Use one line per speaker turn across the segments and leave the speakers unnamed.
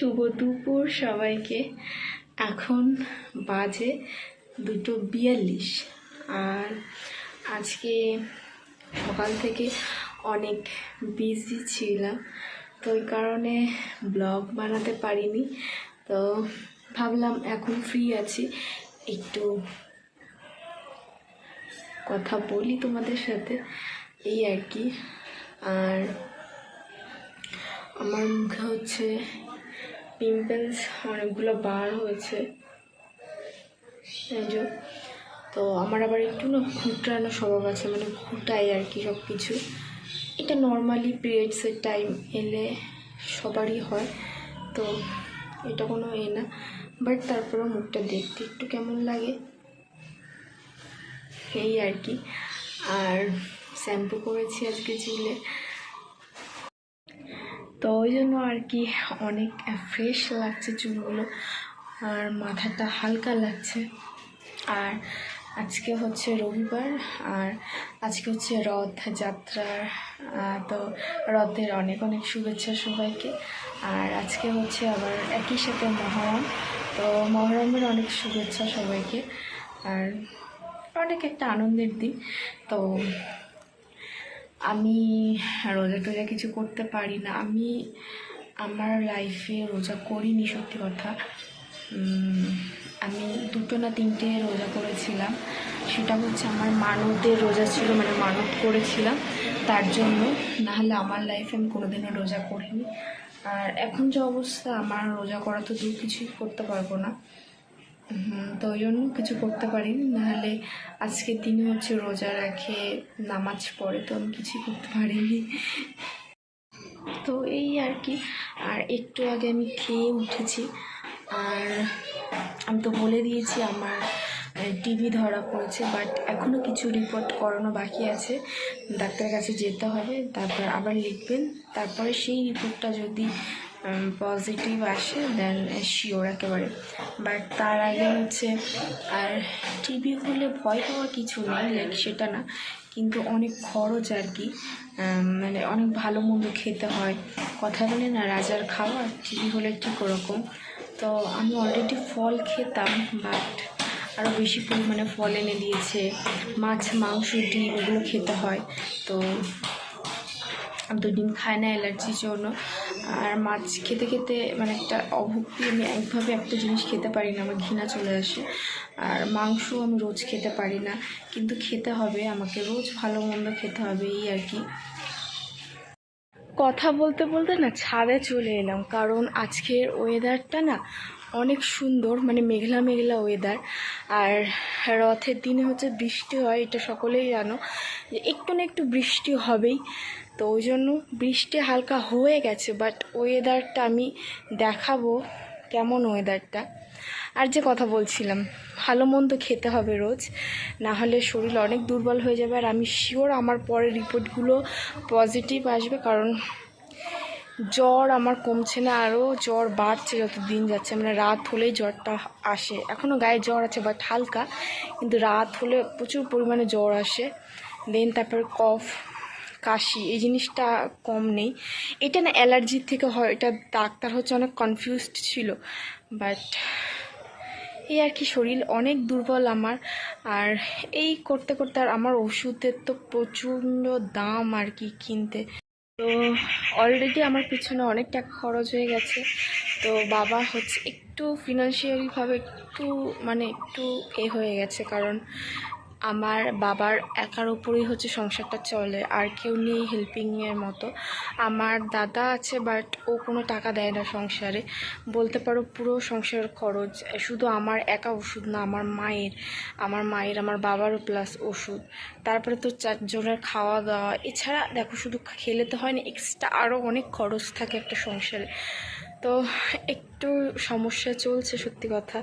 শুভ দুপুর সবাইকে। এখন বাজে দুটো বিয়াল্লিশ। আর আজকে সকাল থেকে অনেক বিজি ছিলাম। তো ওই কারণে ব্লগ বানাতে পারিনি। তো ভাবলাম এখন ফ্রি আছি। একটু কথা বলি তোমাদের সাথে। এই আর কি। আর আমার মুখে হচ্ছে পিম্পলস অনেকগুলো বার হয়েছে। তো আমার আবার একটু না ঘুটানো স্বভাব আছে মানে খুঁটাই আর কি সব কিছু এটা নর্মালি পিরিয়ডসের টাইম এলে সবারই হয়, তো এটা কোনো এ না। বাট তারপরেও মুখটা দেখতে একটু কেমন লাগে। এই আর কি। আর শ্যাম্পু করেছি আজকে চুলে। তো ওই জন্য আর কি অনেক ফ্রেশ লাগছে চুলগুলো আর মাথাটা হালকা লাগছে। আর আজকে হচ্ছে রবিবার আর আজকে হচ্ছে রথযাত্রার আহ, তো রথের অনেক অনেক শুভেচ্ছা সবাইকে। আর আজকে হচ্ছে আবার একই সাথে মহরম তো মহরমের অনেক শুভেচ্ছা সবাইকে। আর অনেক একটা আনন্দের দিন তো আমি রোজা টোজা কিছু করতে পারি না। আমি আমার লাইফে রোজা করিনি সত্যি কথা। আমি দুটো না তিনটে রোজা করেছিলাম। সেটা হচ্ছে আমার মানবদের রোজা ছিল মানে মানত করেছিলাম তার জন্য। নাহলে আমার লাইফে আমি কোনোদিনও রোজা করিনি। আর এখন যে অবস্থা, আমার রোজা করা তো দূর কিছুই করতে পারব না। তো ওই জন্য কিছু করতে পারিনি। নাহলে আজকের দিনে হচ্ছে রোজা রাখে নামাজ পড়ে, তো আমি কিছুই করতে পারিনি। তো এই আর কি। আর একটু আগে আমি খেয়ে উঠেছি। আর আমি তো বলে দিয়েছি, আমার টিভি ধরা পড়েছে, বাট এখনও কিছু রিপোর্ট করানো বাকি আছে। ডাক্তারের কাছে যেতে হবে, তারপর আবার লিখবেন। তারপরে সেই রিপোর্টটা যদি পজিটিভ আসে দেন শিওর একেবারে। বাট তার আগে হচ্ছে, আর টিভি হলে ভয় পাওয়ার কিছু নেই লাইক সেটা না। কিন্তু অনেক খরচ আর কি। মানে অনেক ভালো মন্দ খেতে হয়। কথা বলে না, রাজার খাওয়া টিভি হলে ঠিক ওরকম। তো আমি অলরেডি ফল খেতাম বাট আরও বেশি পরিমাণে ফল এনে দিয়েছে। মাছ, মাংস, ডিম, এগুলো খেতে হয়। তো ডিম খাই না অ্যালার্জির জন্য। আর মাছ খেতে খেতে মানে একটা অভুক্তি, আমি একভাবে একটা জিনিস খেতে পারি না, আমার ঘৃণা চলে আসে। আর মাংস আমি রোজ খেতে পারি না, কিন্তু খেতে হবে, আমাকে রোজ ভালো মন্দ খেতে হবে, এই আর কি। কথা বলতে বলতে না ছাদে চলে এলাম, কারণ আজকের ওয়েদারটা না অনেক সুন্দর মানে মেঘলা মেঘলা ওয়েদার আর রথের দিনে হচ্ছে বৃষ্টি হয়, এটা সকলেই জানো। যে একটু না একটু বৃষ্টি হবেই। তো ওই জন্য বৃষ্টি হালকা হয়ে গেছে বাট ওয়েদারটা আমি দেখাবো কেমন ওয়েদারটা আর যে কথা বলছিলাম, ভালো মন্দ খেতে হবে রোজ, না হলে শরীর অনেক দুর্বল হয়ে যাবে। আর আমি শিওর আমার পরের রিপোর্টগুলো পজিটিভ আসবে, কারণ জ্বর আমার কমছে না, আরও জ্বর বাড়ছে যত দিন যাচ্ছে। মানে রাত হলেই জ্বরটা আসে। এখনও গায়ে জ্বর আছে বাট হালকা। কিন্তু রাত হলে প্রচুর পরিমাণে জ্বর আসে। দেন তারপর কফ কাশি, এই জিনিসটা কম নেই। এটা না অ্যালার্জির থেকে হয়, এটা ডাক্তার হচ্ছে অনেক কনফিউজড ছিল। বাট এই আর কি শরীর অনেক দুর্বল আমার। আর এই করতে করতে আর আমার ওষুধের তো প্রচণ্ড দাম আর কি কিনতে। তো অলরেডি আমার পিছনে অনেক টাকা খরচ হয়ে গেছে। তো বাবা হচ্ছে একটু ফিনান্সিয়ালিভাবে একটু মানে একটু এ হয়ে গেছে। কারণ আমার বাবার একার উপরেই হচ্ছে সংসারটা চলে, আর কেউ নেই হেল্পিংয়ের মতো। আমার দাদা আছে বাট ও কোনো টাকা দেয় না সংসারে। বলতে পারো পুরো সংসারের খরচ, শুধু আমার একা ওষুধ না, আমার মায়ের আমার মায়ের, আমার বাবারও প্লাস ওষুধ। তারপরে তো চারজনের খাওয়া দাওয়া এছাড়া দেখো শুধু খেলে তো হয় না এক্সট্রা আরও অনেক খরচ থাকে একটা সংসারে। তো একটু সমস্যা চলছে সত্যি কথা।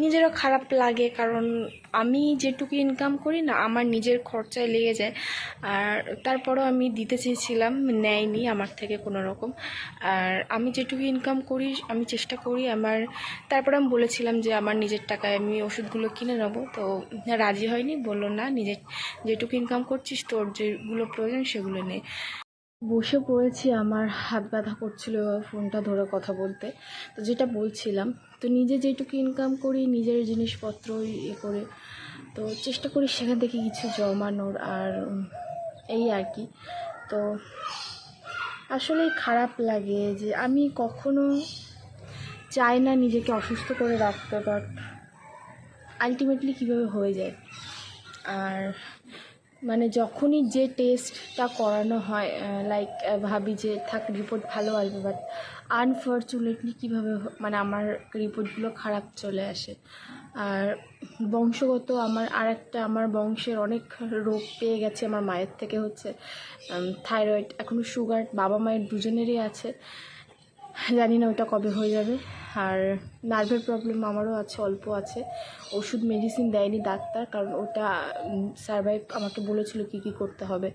নিজেরও খারাপ লাগে, কারণ আমি যেটুকু ইনকাম করি না, আমার নিজের খরচায় লেগে যায়। আর তারপরও আমি দিতে চেয়েছিলাম, নেয়নি আমার থেকে কোনো রকম। আর আমি যেটুকু ইনকাম করি, আমি চেষ্টা করি আমার, তারপর আমি বলেছিলাম যে আমার নিজের টাকায় আমি ওষুধগুলো কিনে নেব। তো রাজি হয়নি, বলল না, নিজের যেটুকু ইনকাম করছিস, তোর যেগুলো প্রয়োজন সেগুলো নে। বসে পড়েছি, আমার হাত ব্যথা করছিল ফোনটা ধরে কথা বলতে। তো যেটা বলছিলাম, তো নিজে যেটুকু ইনকাম করি, নিজের জিনিসপত্র ইয়ে করে, তো চেষ্টা করি সেখান থেকে কিছু জমানোর আর এই আর কি। তো আসলেই খারাপ লাগে যে আমি কখনো চাই না নিজেকে অসুস্থ করে রাখতে বাট আলটিমেটলি কীভাবে হয়ে যায়। আর মানে যখনই যে টেস্টটা করানো হয় লাইক ভাবি যে, থাক রিপোর্ট ভালো আসবে বাট আনফর্চুনেটলি কীভাবে মানে আমার রিপোর্টগুলো খারাপ চলে আসে। আর বংশগত আমার আর একটা আমার বংশের অনেক রোগ পেয়ে গেছে আমার মায়ের থেকে হচ্ছে থাইরয়েড এখনও সুগার বাবা মায়ের দুজনেরই আছে। জানি না ওটা কবে হয়ে যাবে। আর নার্ভের প্রবলেম আমারও আছে, অল্প আছে। ওষুধ মেডিসিন দেয়নি ডাক্তার, কারণ ওটা সার্ভাইভ আমাকে বলেছিল কি কি করতে হবে।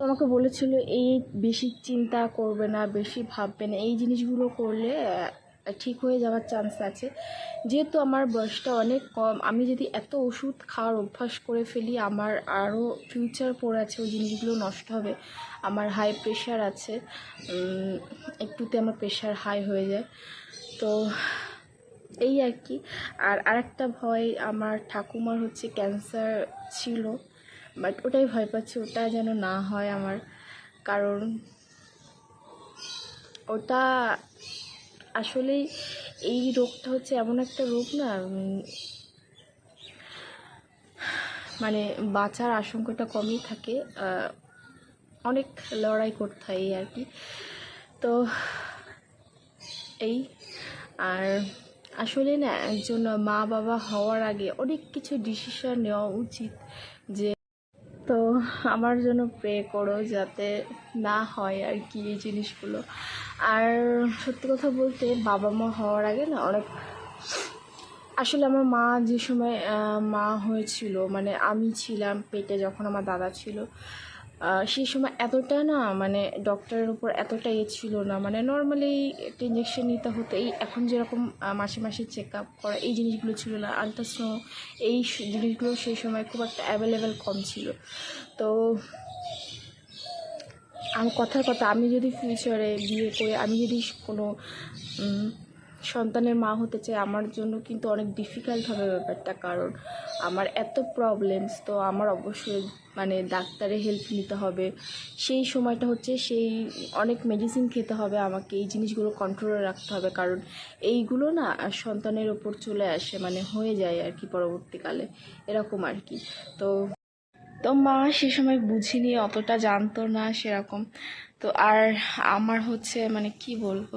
আমাকে বলেছিল, এই বেশি চিন্তা করবে না, বেশি ভাববে না। এই জিনিসগুলো করলে ঠিক হয়ে যাওয়ার চান্স আছে। যেহেতু আমার বয়সটা অনেক কম, আমি যদি এত ওষুধ খাওয়ার অভ্যাস করে ফেলি, আমার আরও ফিউচার পড়ে আছে, ওই জিনিসগুলো নষ্ট হবে। আমার হাই প্রেশার আছে একটুতে আমার প্রেশার হাই হয়ে যায়। তো এই আর কি। আর আরেকটা ভয় আমার ঠাকুমার হচ্ছে ক্যান্সার ছিল বাট ওটাই ভয় পাচ্ছি, ওটা যেন না হয় আমার। কারণ ওটা আসলেই এই রোগটা হচ্ছে এমন একটা রোগ না মানে বাঁচার আশঙ্কাটা কমই থাকে অনেক লড়াই করতে হয় এই আর কি। তো এই, আর আসলে না, একজন মা বাবা হওয়ার আগে অনেক কিছু ডিসিশন নেওয়া উচিত যে তো আমার জন্য প্রে করো যাতে না হয় আর কি এই জিনিসগুলো। আর সত্যি কথা বলতে বাবা মা হওয়ার আগে না অনেক আসলে আমার মা যে সময় মা হয়েছিল মানে আমি ছিলাম পেটে যখন আমার দাদা ছিল সেই সময় এতটা না মানে ডক্টরের উপর এতটা ইয়ে ছিল না। মানে নর্মালি একটা ইঞ্জেকশন নিতে হতো এই এখন যেরকম মাসে মাসে চেক আপ করা এই জিনিসগুলো ছিল না। আলট্রাসনো এই জিনিসগুলো সেই সময় খুব একটা অ্যাভেলেবেল কম ছিল। তো আমার কথার কথা, আমি যদি ফিউচারে বিয়ে করে, আমি যদি কোনো সন্তানের মা হতে চাই, আমার জন্য কিন্তু অনেক ডিফিকাল্ট হবে ব্যাপারটা। কারণ আমার এত প্রবলেমস তো আমার অবশ্যই মানে ডাক্তারের হেল্প নিতে হবে। সেই সময়টা হচ্ছে সেই অনেক মেডিসিন খেতে হবে, আমাকে এই জিনিসগুলো কন্ট্রোলে রাখতে হবে। কারণ এইগুলো না সন্তানের ওপর চলে আসে মানে হয়ে যায় আর কি পরবর্তীকালে। এরকম আর কি। তো তো মা সে সময় বুঝিনি, অতটা জানতো না সেরকম। তো আর আমার হচ্ছে মানে কি বলব?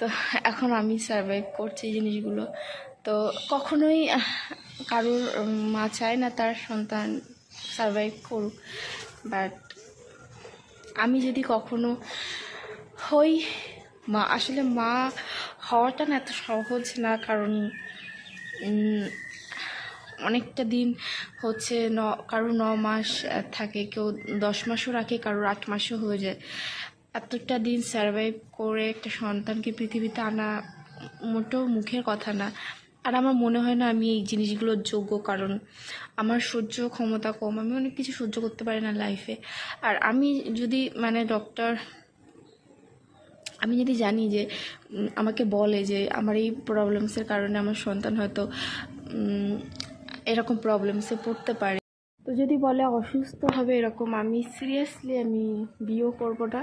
তো এখন আমি সার্ভাইভ করছি জিনিসগুলো। তো কখনোই কারোর মা চায় না তার সন্তান সার্ভাইভ করুক। বাট আমি যদি কখনো হই, মা, আসলে মা হওয়াটা না এত সহজ না, কারণ অনেকটা দিন হচ্ছে ন, কারও ন মাস থাকে, কেউ দশ মাসও রাখে, কারোর আট মাসও হয়ে যায়। এতটা দিন সার্ভাইভ করে একটা সন্তানকে পৃথিবীতে আনা মোটেও মুখের কথা না। আর আমার মনে হয় না আমি এই জিনিসগুলোর যোগ্য, কারণ আমার সহ্য ক্ষমতা কম। আমি অনেক কিছু সহ্য করতে পারি না লাইফে আর আমি যদি মানে ডক্টর আমি যদি জানি যে আমাকে বলে যে আমার এই প্রবলেমসের কারণে আমার সন্তান হয়তো এরকম প্রবলেমসে পড়তে পারে তো যদি বলে অসুস্থ হবে এরকম, আমি সিরিয়াসলি আমি বিয়েও করব না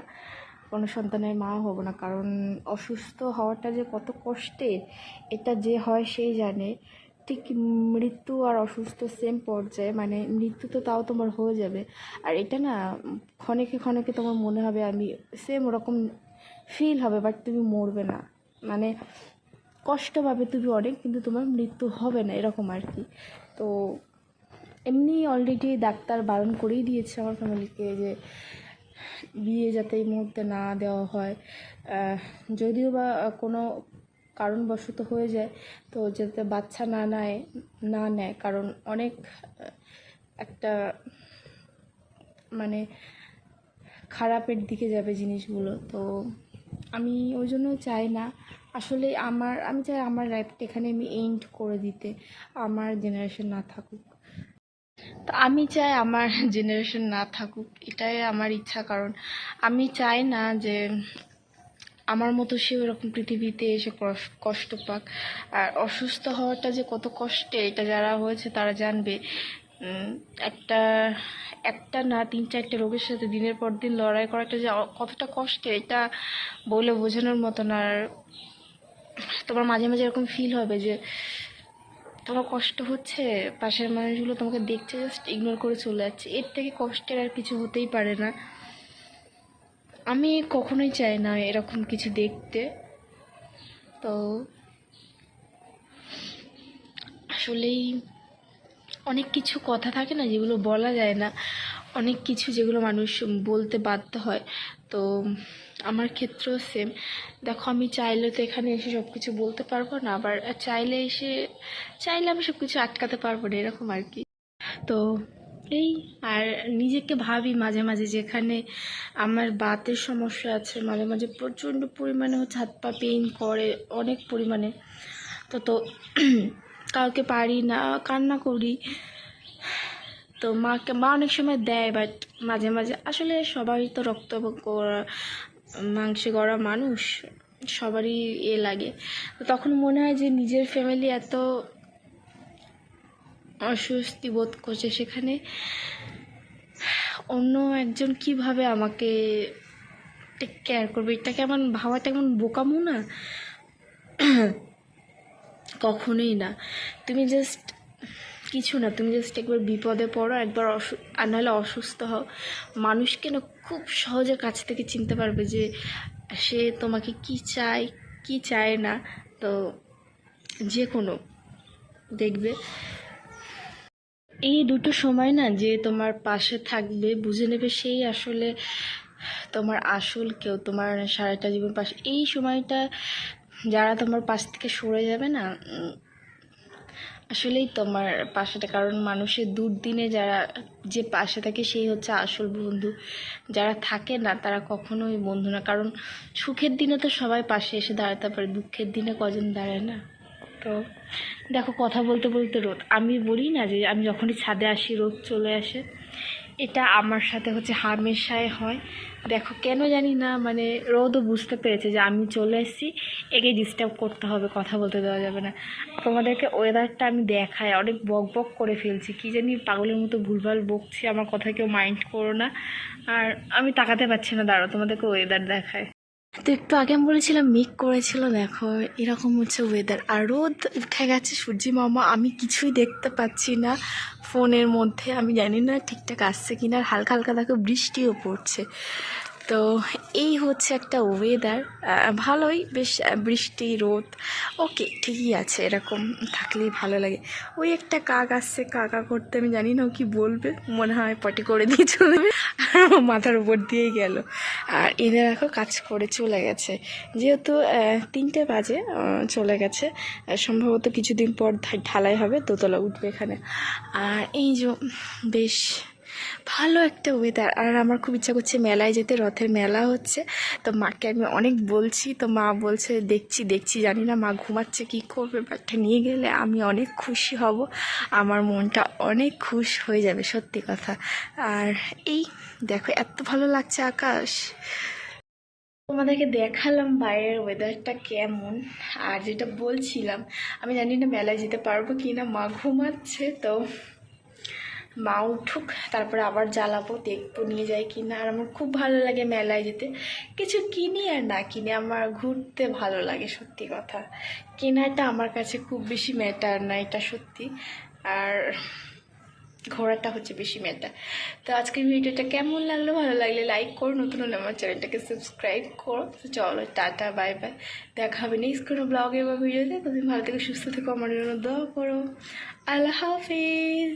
কোনো সন্তানের মা হব না। কারণ অসুস্থ হওয়াটা যে কত কষ্টের এটা যে হয় সেই জানে। ঠিক মৃত্যু আর অসুস্থ সেম পর্যায়ে মানে মৃত্যু তো তাও তোমার হয়ে যাবে। আর এটা না, ক্ষণেকে ক্ষণেকে তোমার মনে হবে আমি সেম ওরকম ফিল হবে বাট তুমি মরবে না। মানে কষ্ট পাবে তুমি অনেক, কিন্তু তোমার মৃত্যু হবে না, এরকম আর কি। তো এমনি অলরেডি ডাক্তার বারণ করেই দিয়েছে আমার ফ্যামিলিকে যে বিয়ে যাতে এই মুহূর্তে না দেওয়া হয়। যদিও বা কোনো কারণবশত হয়ে যায়, তো যাতে বাচ্চা না নেয় না নেয়, কারণ অনেক একটা মানে খারাপের দিকে যাবে জিনিসগুলো। তো আমি ওই জন্য চাই না। আসলে আমার, আমি চাই আমার লাইফটা এখানে আমি এন্ড করে দিতে, আমার জেনারেশন না থাকুক। তো আমি চাই আমার জেনারেশন না থাকুক, এটাই আমার ইচ্ছা। কারণ আমি চাই না যে আমার মতো সে ওরকম পৃথিবীতে এসে কষ- কষ্ট পাক। আর অসুস্থ হওয়াটা যে কত কষ্টে, এটা যারা হয়েছে তারা জানবে। একটা একটা না তিন চারটে রোগের সাথে দিনের পর দিন লড়াই করাটা যে কতটা কষ্টে, এটা বলে বোঝানোর মতন। আর তোমার মাঝে মাঝে এরকম ফিল হবে যে তোমার কষ্ট হচ্ছে? পাশের মানুষগুলো তোমাকে দেখছে জাস্ট ইগনোর করে চলে যাচ্ছে। এর থেকে কষ্টের আর কিছু হতেই পারে না। আমি কখনোই চাই না এরকম কিছু দেখতে। তো, আসলেই অনেক কিছু কথা থাকে না যেগুলো বলা যায় না। অনেক কিছু যেগুলো মানুষ বলতে বাধ্য হয়। তো আমার ক্ষেত্রেও সেম দেখো, আমি চাইলে তো এখানে এসে সব কিছু বলতে পারব না, আবার চাইলে এসে, চাইলে আমি সব কিছু আটকাতে পারব না, এরকম আর কি। তো এই, আর নিজেকে ভাবি মাঝে মাঝে যেখানে আমার বাতের সমস্যা আছে, মাঝে মাঝে প্রচণ্ড পরিমাণে হচ্ছে হাত পা পেইন করে, অনেক পরিমাণে। তো তো কাউকে পারি না, কান্না করি। তো মাকে, মা অনেক সময় দেয় বাট মাঝে মাঝে, আসলে সবাই তো রক্ত মাংসে গড়া মানুষ, সবারই এ লাগে। তো তখন মনে হয় যে নিজের ফ্যামিলি এত অস্বস্তি বোধ করছে সেখানে, অন্য একজন কীভাবে আমাকে টেক কেয়ার করবে? এটা কেমন ভাবাটা কেমন বোকামো না? কখনোই না। তুমি জাস্ট কিছু না, তুমি জাস্ট একবার বিপদে পড়ো, একবার অসু, আর নাহলে অসুস্থ হও। মানুষকে না খুব সহজে কাছ থেকে চিনতে পারবে যে সে তোমাকে কি চায় কি চায় না। তো যে কোনো, দেখবে। এই দুটো সময় না যে তোমার পাশে থাকবে, বুঝে নেবে সেই আসলে তোমার আসল কেউ, তোমার সারাটা জীবন পাশে। এই সময়টা যারা তোমার পাশ থেকে সরে যাবে না আসলেই তোমার পাশেটা, কারণ মানুষের দুর্দিনে যারা যে পাশে থাকে সেই হচ্ছে আসল বন্ধু। যারা থাকে না, তারা কখনোই বন্ধু না। কারণ সুখের দিনে তো সবাই পাশে এসে দাঁড়াতে পারে, দুঃখের দিনে কজন দাঁড়ায় না? তো দেখো, কথা বলতে বলতে রোদ। আমি বলি না যে, আমি যখনই ছাদে আসি, রোদ চলে আসে। এটা আমার সাথে হচ্ছে হামেশায় হয়। দেখো, কেন জানি না মানে রোদও বুঝতে পেরেছে যে আমি চলে এসেছি। একে ডিস্টার্ব করতে হবে, কথা বলতে দেওয়া যাবে না। তোমাদেরকে ওয়েদারটা আমি দেখাই, অনেক বক বক করে ফেলছি। কি জানি পাগলের মতো ভুলভাল বকছি, আমার কথা কেউ মাইন্ড করো না। আর আমি তাকাতে পারছি না দাঁড়ো তোমাদেরকে ওয়েদার দেখায় তো একটু আগে আমি বলেছিলাম, মেঘ করেছিল, দেখো, এরকম হচ্ছে ওয়েদার আর রোদ উঠে গেছে, সূর্যি মামা, আমি কিছুই দেখতে পাচ্ছি না ফোনের মধ্যে, আমি জানি না ঠিকঠাক আসছে কিনা, আর হালকা হালকা দেখো বৃষ্টিও পড়ছে। তো এই হচ্ছে একটা ওয়েদার ভালোই, বেশ বৃষ্টি, রোদ ওকে ঠিকই আছে, এরকম থাকলেই ভালো লাগে। ওই একটা কাক আসছে, কাকা করতে, আমি জানি না কি বলবে, মনে হয় পটি করে দিয়ে চলে মাথার উপর দিয়েই গেল। আর এদের দেখো কাজ করে চলে গেছে। যেহেতু তিনটে বাজে চলে গেছে সম্ভবত কিছুদিন পর ঢালাই হবে, দোতলা উঠবে এখানে। আর এই যে, বেশ ভালো একটা ওয়েদার আর আমার খুব ইচ্ছা করছে মেলায় যেতে, রথের মেলা হচ্ছে। তো মাকে আমি অনেক বলছি, তো মা বলছে, দেখছি দেখছি। জানি না মা ঘুমাচ্ছে কি করবে বাটটা নিয়ে গেলে আমি অনেক খুশি হব। আমার মনটা অনেক খুশ হয়ে যাবে, সত্যি কথা। আর এই দেখো, এত ভালো লাগছে আকাশ। তোমাদেরকে দেখালাম বাইরের ওয়েদারটা কেমন। আর যেটা বলছিলাম, আমি জানি না মেলায় যেতে পারব কি না মা ঘুমাচ্ছে, তো মা উঠুক, তারপরে আবার জ্বালাবো, দেখব নিয়ে যাই কি না আর আমার খুব ভালো লাগে মেলায় যেতে। কিছু কিনি আর না কিনে, আমার ঘুরতে ভালো লাগে সত্যি কথা। কেনাটা আমার কাছে খুব বেশি ম্যাটার না, এটা সত্যি। আর ঘোরাটা হচ্ছে বেশি ম্যাটার তো আজকের ভিডিওটা কেমন লাগল? ভালো লাগলে লাইক করো, নতুন হলে আমার চ্যানেলটাকে সাবস্ক্রাইব করো। তো চলো, টাটা বাই বাই দেখা হবে নেক্সট কোনো ব্লগে বা ভিডিওতে। তুমি ভালো থেকে, সুস্থ থেকো, আমার জন্য দোয়া করো। আল্লাহ হাফিজ।